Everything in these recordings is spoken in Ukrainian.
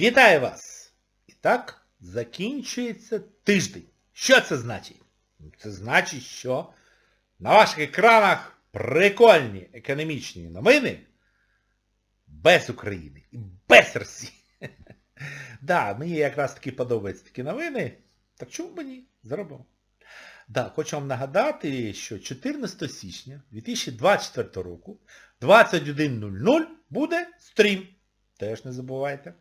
Вітаю вас! І так, закінчується тиждень. Що це значить? Це значить, що на ваших екранах прикольні економічні новини без України і без Росії. Да, мені якраз таки подобаються такі новини. Так чому б ні? Зробимо. Да, хочу вам нагадати, що 14 січня 2024 року 21.00 буде стрім. Теж не забувайте.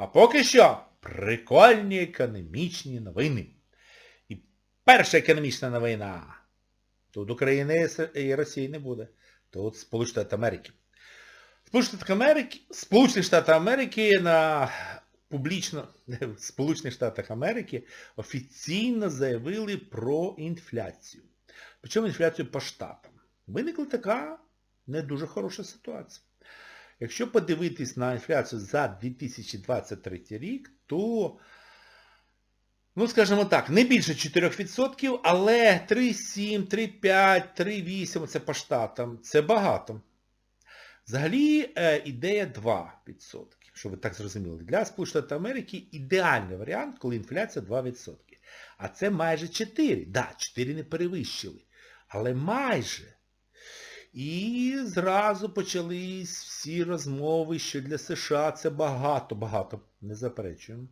А поки що прикольні економічні новини. І перша економічна новина. Тут України і Росії не буде. Тут Сполучені Штати Америки. Сполучені Штати Америки, на публічно, в Сполучених Штатах Америки офіційно заявили про інфляцію. Причому інфляцію по штатам. Виникла така не дуже хороша ситуація. Якщо подивитись на інфляцію за 2023 рік, то, ну скажімо так, не більше 4%, але 3,7, 3,5, 3,8 це по штатам. Це багато. Взагалі е, ідея 2%, щоб ви так зрозуміли. Для Сполучених Штатів Америки ідеальний варіант, коли інфляція 2%. А це майже 4. Так, да, 4 не перевищили. Але майже. І зразу почались всі розмови, що для США це багато-багато. Не заперечуємо.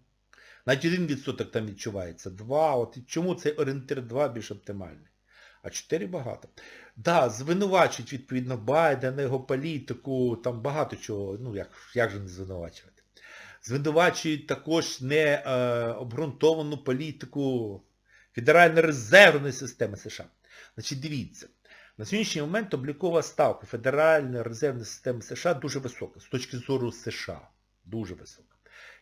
Навіть 1% там відчувається. 2. От чому цей орієнтир 2 більш оптимальний? А 4 багато. Так, да, звинувачують, відповідно, Байдена, його політику, там багато чого, ну як, як же не звинувачувати. Звинувачують також не е, політику Федеральної резервної системи США. Значить, дивіться. На сьогоднішній момент облікова ставка Федеральної резервної системи США дуже висока, з точки зору США. Дуже висока.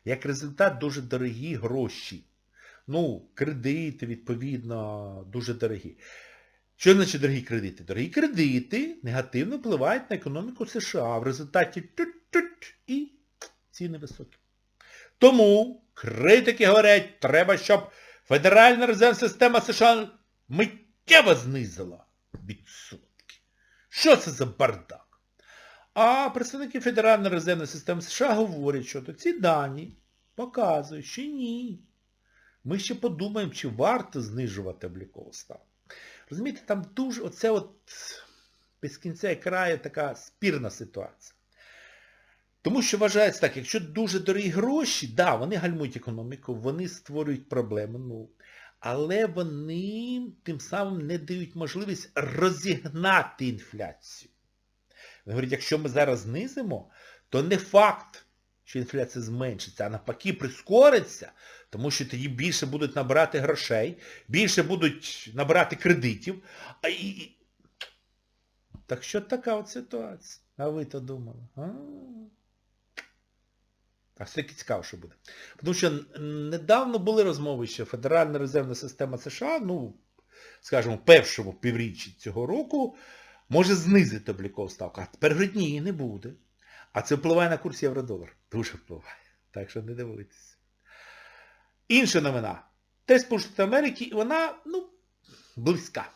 Як результат, дуже дорогі гроші. Ну, кредити, відповідно, дуже дорогі. Що значить дорогі кредити? Дорогі кредити негативно впливають на економіку США. В результаті і ціни високі. Тому критики говорять, треба, щоб Федеральна резервна система США миттєво знизила. Що це за бардак? А представники Федеральної резервної системи США говорять, що ці дані показують, що ні. Ми ще подумаємо, чи варто знижувати облікову ставку. Розумієте, там дуже оце от без кінця і краю така спірна ситуація. Тому що вважається так, якщо дуже дорогі гроші, да, вони гальмують економіку, вони створюють проблеми, ну, але вони тим самим не дають можливість розігнати інфляцію. Вони говорять, якщо ми зараз знизимо, то не факт, що інфляція зменшиться, а навпаки прискориться, тому що тоді більше будуть набирати грошей, більше будуть набирати кредитів. А і... Так що така от ситуація? А ви то думали? А? А все-таки цікаво, що буде. Тому що недавно були розмови, що Федеральна резервна система США, ну, скажімо, в першому півріччі цього року, може знизити облікову ставку. А тепер ні, не буде. А це впливає на курс євро-долар. Дуже впливає. Так що не дивуйтесь. Інша новина. Теж Сполучених Америки, вона, ну, близька.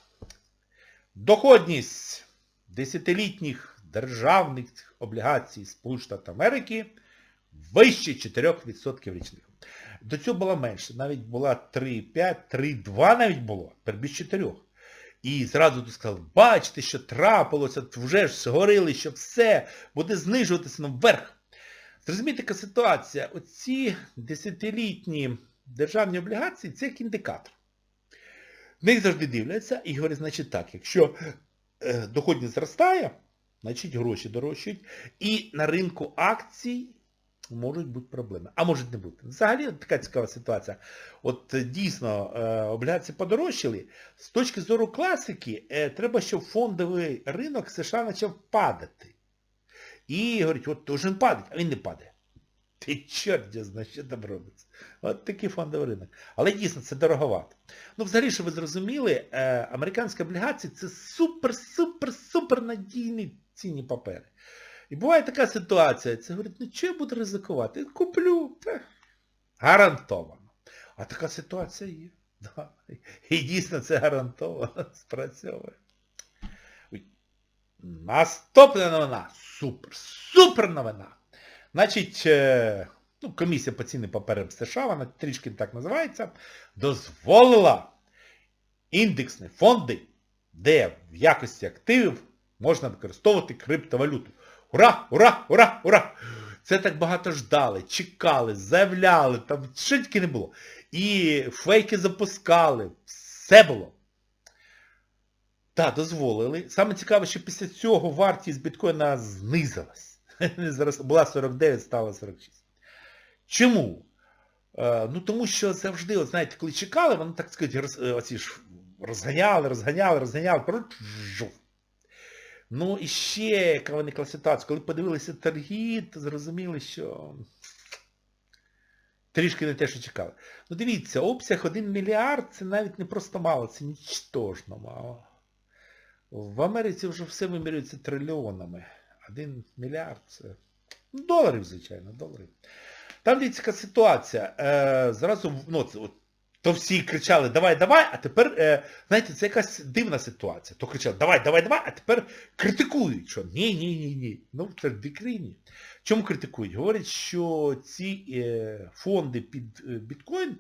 Доходність десятилітніх державних облігацій Сполучених Америки вище 4% річних. До цього було менше. Навіть була 3,5, 3,2 навіть було. Без 4. І зразу тут сказали, бачите, що трапилося, вже ж згорили, що все буде знижуватися вверх. Зрозумієте, така ситуація. Оці десятилітні державні облігації це як індикатор. В них завжди дивляться і говорять, значить так, якщо е, доходність зростає, значить гроші дорожчають. І на ринку акцій можуть бути проблеми. А можуть не бути. Взагалі така цікава ситуація. От дійсно е, облігації подорожчали. З точки зору класики, е, треба, щоб фондовий ринок США почав падати. І говорить, от должен падати, а він не падає. Ти чорт знає, що там робиться. От такий фондовий ринок. Але дійсно це дороговато. Ну, взагалі, що ви зрозуміли, е, американські облігації це супер-супер-супер надійні цінні папери. І буває така ситуація, це говорить, ну що я буду ризикувати? Куплю. Та, гарантовано. А така ситуація є. Да. І дійсно це гарантовано спрацьовує. Наступна новина. Супер, супер новина. Значить, ну, комісія по цінним паперам США, вона трішки так називається, дозволила індексні фонди, де в якості активів можна використовувати криптовалюту. Ура! Ура! Ура! Ура! Це так багато ждали, чекали, заявляли, там що тільки не було. І фейки запускали, все було. Так, дозволили. Саме цікаве, що після цього вартість біткоїна знизилась. Була 49, стала 46. Чому? Е, ну тому що завжди, от знаєте, коли чекали, вони, так сказати, роз, е, оці ж розганяли, розганяли, розганяли. Ну і ще, яка виникла ситуація, коли подивилися торги, то зрозуміли, що трішки не те, що чекали. Ну дивіться, обсяг 1 мільярд це навіть не просто мало, це нічтожно мало. В Америці вже все вимірюється трильйонами. 1 мільярд це... Доларів, звичайно, доларів. Там дивіться ситуація. Е, зразу, ну, от, то всі кричали давай, давай, а тепер, е, знаєте, це якась дивна ситуація. То кричали давай, давай, давай, а тепер критикують, що ні, ні, ні, ні. Ну, це дикрині. Чому критикують? Говорять, що ці е, фонди під е, біткоін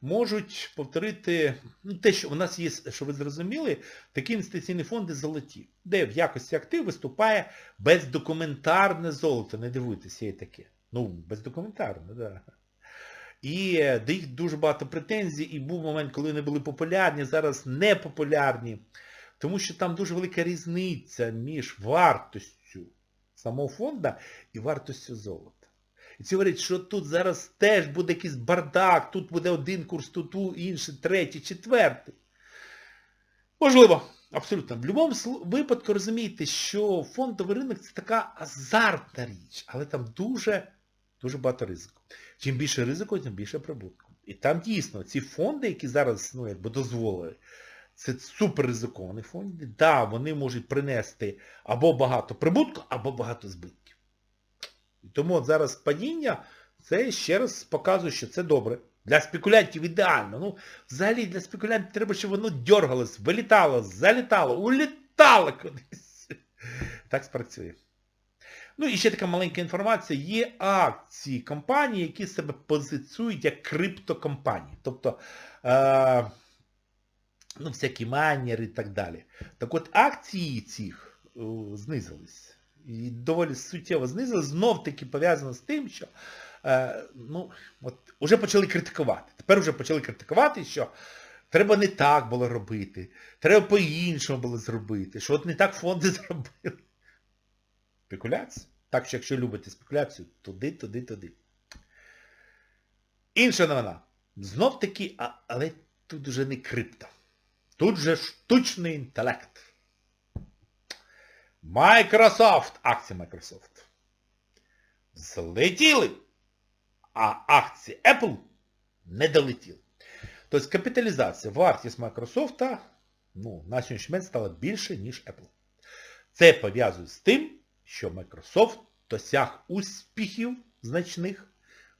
можуть повторити, ну, те, що у нас є, що ви зрозуміли, такі інвестиційні фонди золоті, де в якості актив виступає бездокументарне золото. Не дивуйтеся, є таке. Ну, бездокументарне, так. Да. І е, до їх дуже багато претензій, і був момент, коли вони були популярні, зараз не популярні. Тому що там дуже велика різниця між вартостю самого фонду і вартостю золота. І ці говорять, що тут зараз теж буде якийсь бардак, тут буде один курс, тут інший, третій, четвертий. Можливо, абсолютно. В будь-якому випадку розумієте, що фондовий ринок це така азартна річ, але там дуже, дуже багато ризику. Чим більше ризику, тим більше прибутку. І там дійсно ці фонди, які зараз ну, якби дозволили, це супер ризиковані фонди. Да, вони можуть принести або багато прибутку, або багато збитків. І тому от зараз падіння, це ще раз показує, що це добре. Для спекулянтів ідеально. Ну, взагалі для спекулянтів треба, щоб воно дергалось, вилітало, залітало, улітало кудись. Так спрацює. Ну і ще така маленька інформація. Є акції компаній, які себе позиціюють як криптокомпанії. Тобто, е, ну, всякі майнери і так далі. Так от акції цих е, знизились. І доволі суттєво знизились. Знов таки пов'язано з тим, що е, ну, от, вже почали критикувати. Тепер вже почали критикувати, що треба не так було робити, треба по-іншому було зробити, що от не так фонди зробили. Спекуляція. Так що якщо любите спекуляцію, туди, туди, туди. Інша новина. Знов таки, але тут вже не крипто. Тут же штучний інтелект. Microsoft, акції Microsoft. Злетіли, а акції Apple не долетіли. Тобто капіталізація, вартість Microsoft ну, на сьогоднішній момент стала більше, ніж Apple. Це пов'язує з тим, що Microsoft досяг успіхів значних в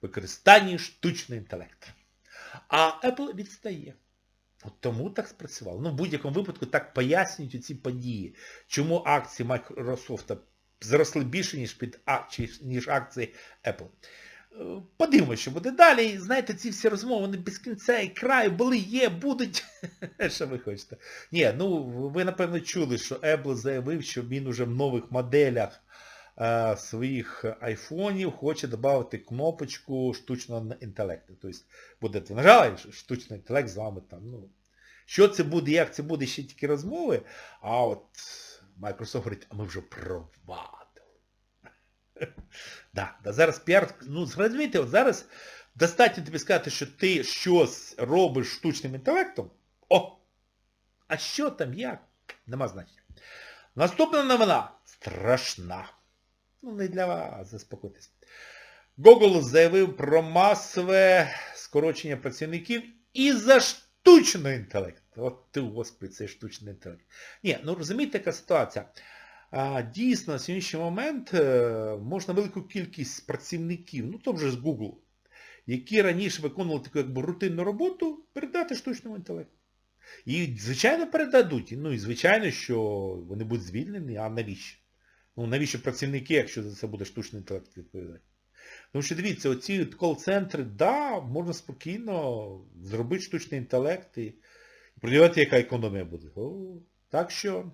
використанні штучного інтелекту. А Apple відстає. От тому так спрацювало. Ну, в будь-якому випадку так пояснюють ці події. Чому акції Microsoft зросли більше, ніж під ніж акції Apple. Подивимося, що буде далі. Знаєте, ці всі розмови, вони без кінця і краю були, є, будуть. Що ви хочете? Ні, ну ви напевно чули, що Apple заявив, що він уже в нових моделях е, своїх айфонів хоче додати кнопочку штучного інтелекту. Тобто будете нажали, штучний інтелект з вами там. ну, Що це буде, як це буде, ще тільки розмови. А от Microsoft говорить, а ми вже провадили. Да, да, зараз піар, ну зрозумійте, от зараз достатньо тобі сказати, що ти щось робиш штучним інтелектом. О! А що там, як? Нема значення. Наступна новина страшна. Ну, не для вас, заспокойтесь. Google заявив про масове скорочення працівників із-за штучного інтелекту. От ти, господи, цей штучний інтелект. Ні, ну розумієте, яка ситуація? Дійсно, на сьогоднішній момент можна велику кількість працівників, ну то вже з Google, які раніше виконували таку якби рутинну роботу, передати штучному інтелекту. І, звичайно, передадуть. Ну і звичайно, що вони будуть звільнені, а навіщо? Ну навіщо працівники, якщо за це буде штучний інтелект відповідати? Тому що дивіться, оці кол-центри, да, можна спокійно зробити штучний інтелект і подивитися, яка економія буде. О, так що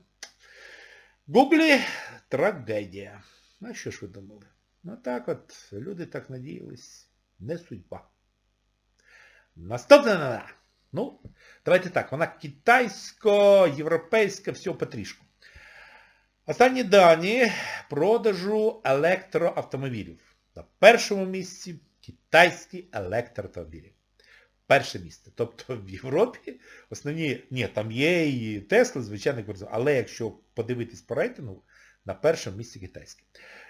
Гуглі трагедія. А що ж ви думали? Ну так от, люди так надіялись. Не судьба. Наступна новина. Ну, давайте так, вона китайсько-європейська, все потрішку. Останні дані продажу електроавтомобілів. На першому місці китайські електроавтомобілі. Перше місце. Тобто в Європі основні, ні, там є і Тесла, звичайно, але якщо подивитись по рейтингу, на першому місці китайські.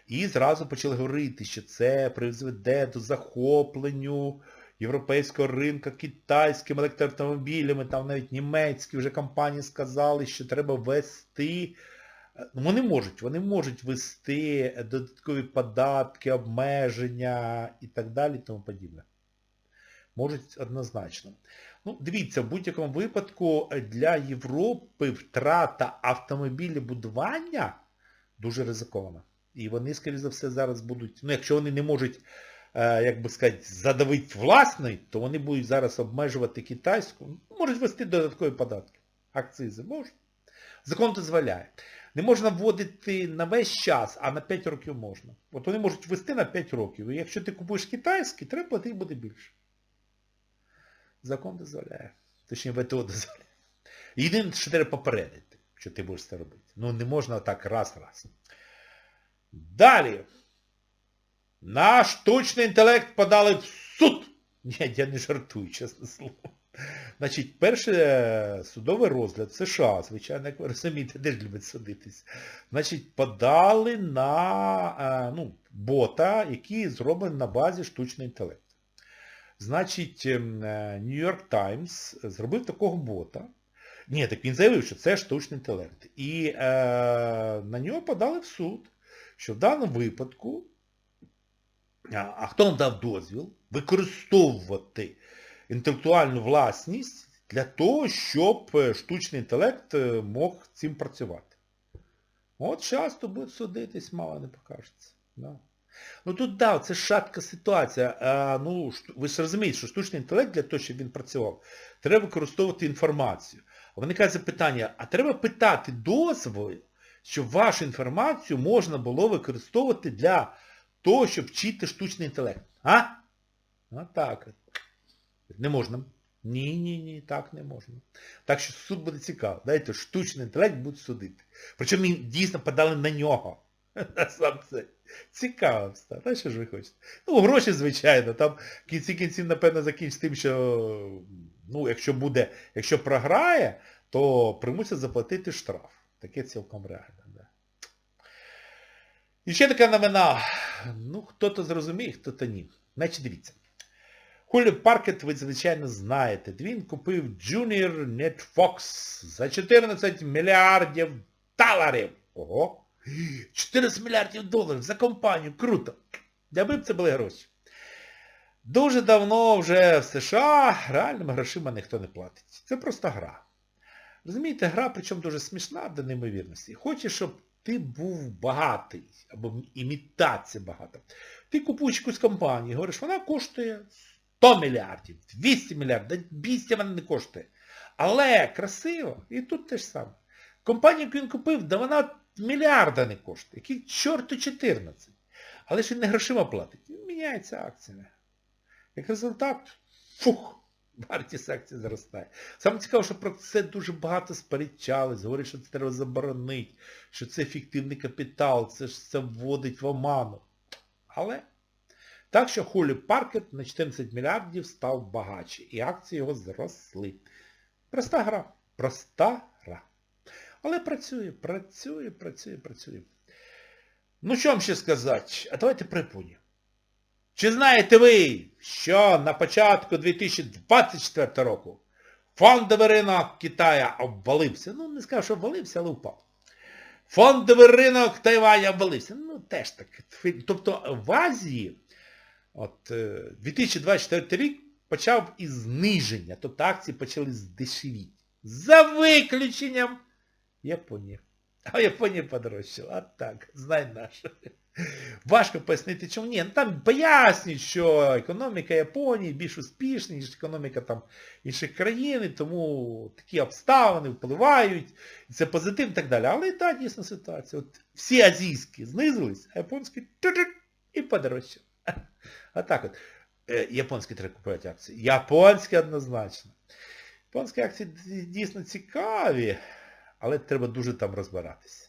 І зразу почали говорити, що це призведе до захопленню європейського ринку китайськими електроавтомобілями, там навіть німецькі вже компанії сказали, що треба ввести. Ну, Вони можуть, вони можуть ввести додаткові податки, обмеження і так далі і тому подібне. Можуть однозначно. Ну, дивіться, в будь-якому випадку для Європи втрата автомобілебудування дуже ризикована. І вони, скоріше за все, зараз будуть, ну якщо вони не можуть, е, як би сказати, задавити власний, то вони будуть зараз обмежувати китайську, можуть ввести додаткові податки. Акцизи можуть. Закон дозволяє. Не можна вводити на весь час, а на 5 років можна. От вони можуть ввести на 5 років. І якщо ти купуєш китайський, треба платити буде більше. Закон дозволяє. Точніше, ВТО дозволяє. Єдине, що треба попередити, що ти будеш це робити. Ну не можна так раз-раз. Далі. На штучний інтелект подали в суд. Ні, я не жартую, чесне слово. Значить, перший судовий розгляд США, звичайно, як ви розумієте, де ж любить судитись. Значить, подали на ну, бота, який зроблений на базі штучного інтелекту. Значить, New York Times зробив такого бота. Ні, так він заявив, що це штучний інтелект. І е, на нього подали в суд, що в даному випадку, а, хто нам дав дозвіл, використовувати інтелектуальну власність для того, щоб штучний інтелект мог цим працювати. От часто буде судитись, мало не покажеться. Да. Ну тут да, це шатка ситуація. А, ну, Ви ж розумієте, що штучний інтелект для того, щоб він працював, треба використовувати інформацію. Виникає запитання, а треба питати дозвол, щоб вашу інформацію можна було використовувати для того, щоб вчити штучний інтелект. А? А так. Не можна. Ні, ні, ні, так не можна. Так що суд буде цікавий. Дайте, штучний інтелект буде судити. Причому дійсно подали на нього. Сам це. Цікаво. А що ж ви хочете? Ну, гроші, звичайно. Там в кінці кінців, напевно, закінчить тим, що ну, якщо буде, якщо програє, то примусять заплатити штраф. Таке цілком реально. Да. І ще така новина. Ну, хто-то зрозуміє, хто-то ні. Значить, дивіться. Хулі Паркет, ви, звичайно, знаєте. Він купив Junior Netfox за 14 мільярдів доларів. Ого! 14 мільярдів доларів за компанію. Круто. Якби б це були гроші. Дуже давно вже в США реальними грошима ніхто не платить. Це просто гра. Розумієте, гра, причому дуже смішна до неймовірності. Хочеш, щоб ти був багатий, або імітація багата. Ти купуєш якусь компанію, говориш, вона коштує 100 мільярдів, 200 мільярдів, 200 вона не коштує. Але красиво, і тут те ж саме. Компанію, яку він купив, да вона мільярда не коштує. Який чорту 14. Але ж він не грошима платить. Він міняється акціями. Як результат, фух, вартість акції зростає. Саме цікаво, що про це дуже багато сперечались, говорять, що це треба заборонити, що це ефективний капітал, це ж це вводить в оману. Але так що Хулі Паркет на 14 мільярдів став багатше. І акції його зросли. Проста гра. Проста. Але працює, працює, працює, працює. Ну що вам ще сказати? А давайте Японію. Чи знаєте ви, що на початку 2024 року фондовий ринок Китая обвалився? Ну, не скажу, що обвалився, але впав. Фондовий ринок Тайваня обвалився. Ну, теж так. Тобто в Азії от, 2024 рік почав із зниження. Тобто акції почали здешевіти. За виключенням Японії. А в Японії подорожчало. А так, знай наш. Важко пояснити, чому ні. Ну, там пояснюють, що економіка Японії більш успішна, ніж економіка там інших країн, тому такі обставини впливають, це позитив і так далі. Але і так, дійсно ситуація. От всі азійські знизились, а японські і подорожчали. А так от. Е, Японські треба купувати акції. Японські однозначно. Японські акції дійсно цікаві, але треба дуже там розбиратися.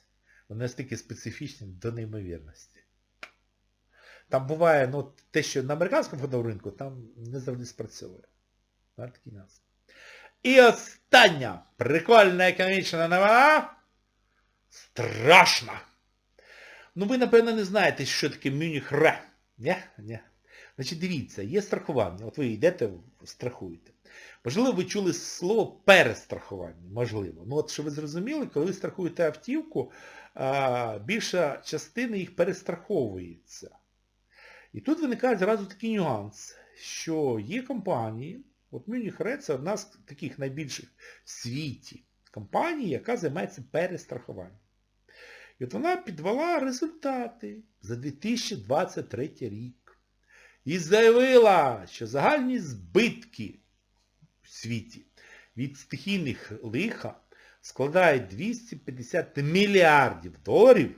Вони настільки специфічні до неймовірності. Там буває, ну, те, що на американському фондовому ринку, там не завжди спрацьовує. Такий нас. І остання прикольна економічна новина. Страшна. Ну ви, напевно, не знаєте, що таке Мюніх Ре. Ні? Ні. Значить, дивіться, є страхування. От ви йдете, страхуєте. Можливо, ви чули слово перестрахування. Можливо. Ну от, щоб ви зрозуміли, коли ви страхуєте автівку, більша частина їх перестраховується. І тут виникає зразу такий нюанс, що є компанії, от Munich Re це одна з таких найбільших в світі компаній, яка займається перестрахуванням. І от вона підвела результати за 2023 рік. І заявила, що загальні збитки в світі від стихійних лиха складають 250 мільярдів доларів.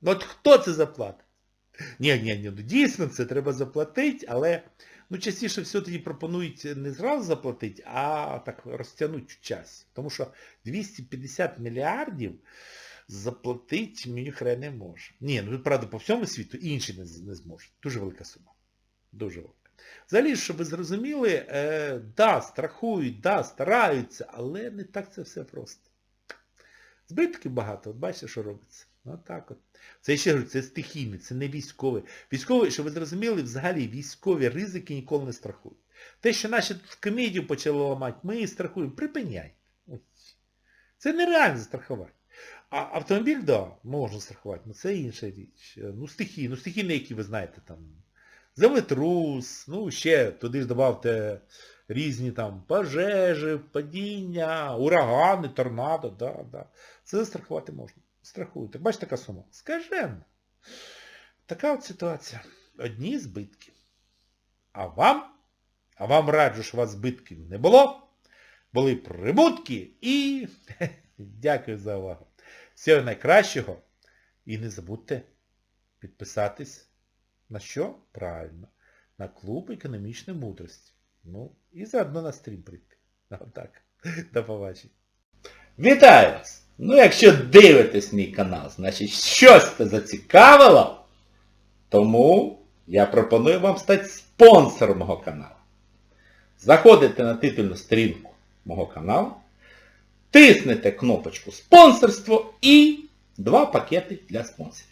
Ну от хто це заплатить? Ні, ні, ні, ну дійсно це треба заплатити, але ну, частіше все тоді пропонують не зразу заплатити, а так розтягнути в часі. Тому що 250 мільярдів заплатити Мюнхре не може. Ні, ну правда, по всьому світу інші не, не зможуть. Дуже велика сума. Дуже велика. Взагалі, щоб ви зрозуміли, е, да, страхують, да, стараються, але не так це все просто. Збитків багато, от бачите, що робиться. От так от. Це ще говорю, це стихійне, це не військове. Військові, щоб ви зрозуміли, взагалі військові ризики ніколи не страхують. Те, що наші тут комедію почали ламати, ми її страхуємо. Припиняйте. Це нереально страхувати. А автомобіль, да, можна страхувати, але це інша річ. Ну, стихії, ну стихійні, які ви знаєте, там, землетрус, ну, ще туди ж додавте різні там пожежі, падіння, урагани, торнадо, да, да. Це застрахувати можна. Страхуйте. Бачите, така сума? Скажемо. Така от ситуація. Одні збитки. А вам? А вам раджу, що у вас збитків не було. Були прибутки і дякую за увагу. Всього найкращого. І не забудьте підписатись на що? Правильно. На клуб економічної мудрості. Ну, і заодно на стрім прийти. Отак. До побачення. Вітаю вас! Ну, якщо дивитесь мій канал, значить щось це зацікавило, тому я пропоную вам стати спонсором мого каналу. Заходите на титульну сторінку мого каналу, тиснете кнопочку спонсорство і два пакети для спонсорів.